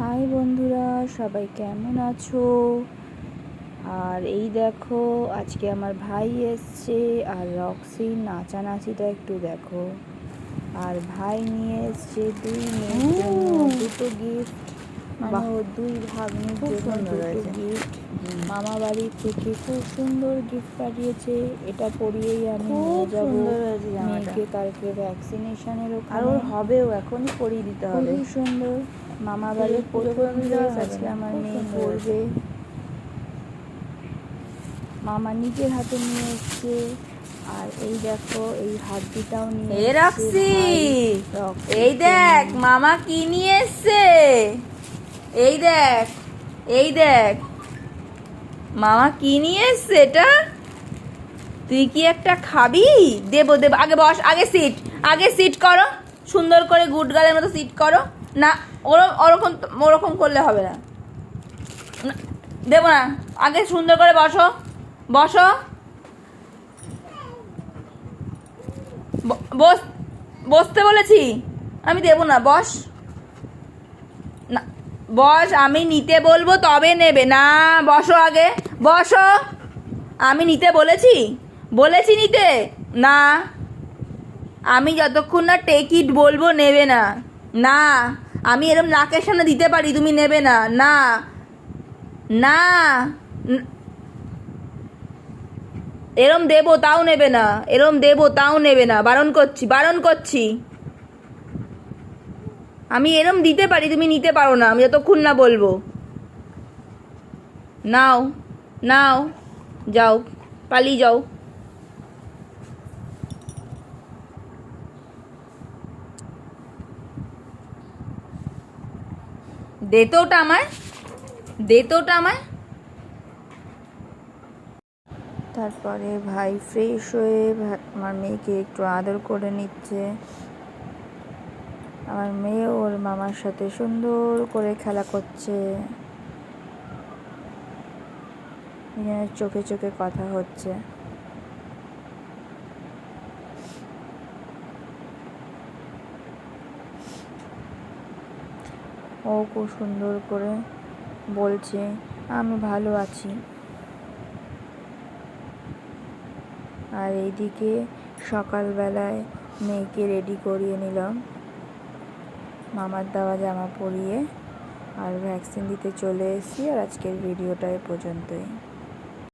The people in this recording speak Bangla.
হাই বন্ধুরা, সবাই কেমন আছো? আর এই দেখো, আজকে আমার ভাই এসছে, আর রক্সি নাচানাচিটা একটু দেখো। আর ভাই নিয়ে এসছে দুই মেয়ের জন্য দুটো গিফট মানে দুই ভাগ্নির খুব জন্য সুন্দর দুটো গিফট মামা বাড়ি থেকে খুব সুন্দর গিফট পাঠিয়েছে। এটা পরিয়েই আমি খুব নিয়ে যাব। মেয়েকে কালকে ভ্যাকসিনেশনের আর ওর হবেও এখনই পরিয়ে দিতে হবে। খুবই সুন্দর। মামা বাড়ির প্রথম ড্রেস আজকে আমার মেয়ে পরবে মামা নিজের হাতে নিয়ে এসছে। আর এই দেখো এই হাড্ডিটাও নিয়ে। রক্সির এই দেখ মামা কি নিয়ে এসছে? এই দেখ এই দেখ। মামা কি নিয়ে এসছে এটা? তুই কি একটা খাবি? দেবো দেবো। আগে বস আগে সিট আগে সিট করো। সুন্দর করে গুড গালের মতো সিট করো। না ওরকম ওরকম ওরকম করলে হবে না। না, দেবো না। আগে সুন্দর করে বসো। বসো। বস বসতে বলেছি। আমি দেবো না বস। না বস, আমি নিতে বলব, তবে নেবে। না, বসো আগে। বসো। আমি নিতে বলেছি? বলেছি নিতে? না। আমি যতক্ষণ না টেকিট বলব, নেবে না। না। আমি এরম নাকের সামনে দিতে পারি, তুমি নেবে না। না। না। এরম দেবো, তাও নেবে না। এরম দেবো, তাও নেবে না। বারণ করছি বারণ করছি। আমি এরম দিতে পারি, তুমি নিতে পারো না, আমি যতক্ষণ না বলব। নাও নাও, যাও, পালিয়ে যাও। দে তো ওটা আমায় দে তো ওটা আমায়। তারপরে ভাই ফ্রেশ হয়ে আমার মেয়েকে একটু আদর করে নিচ্ছে। আমার মেয়ে ওর মামার সাথে সুন্দর করে খেলা করছে। এখানে চোখে চোখে কথা হচ্ছে। ও খুব সুন্দর করে বলছে, আমি ভালো আছি। আর এইদিকে সকালবেলায় মেয়েকে রেডি করিয়ে নিলাম। মামার দেওয়া জামা পরিয়ে আর ভ্যাকসিন দিতে চলে এসেছি আর আজকের ভিডিওটা এ পর্যন্তই।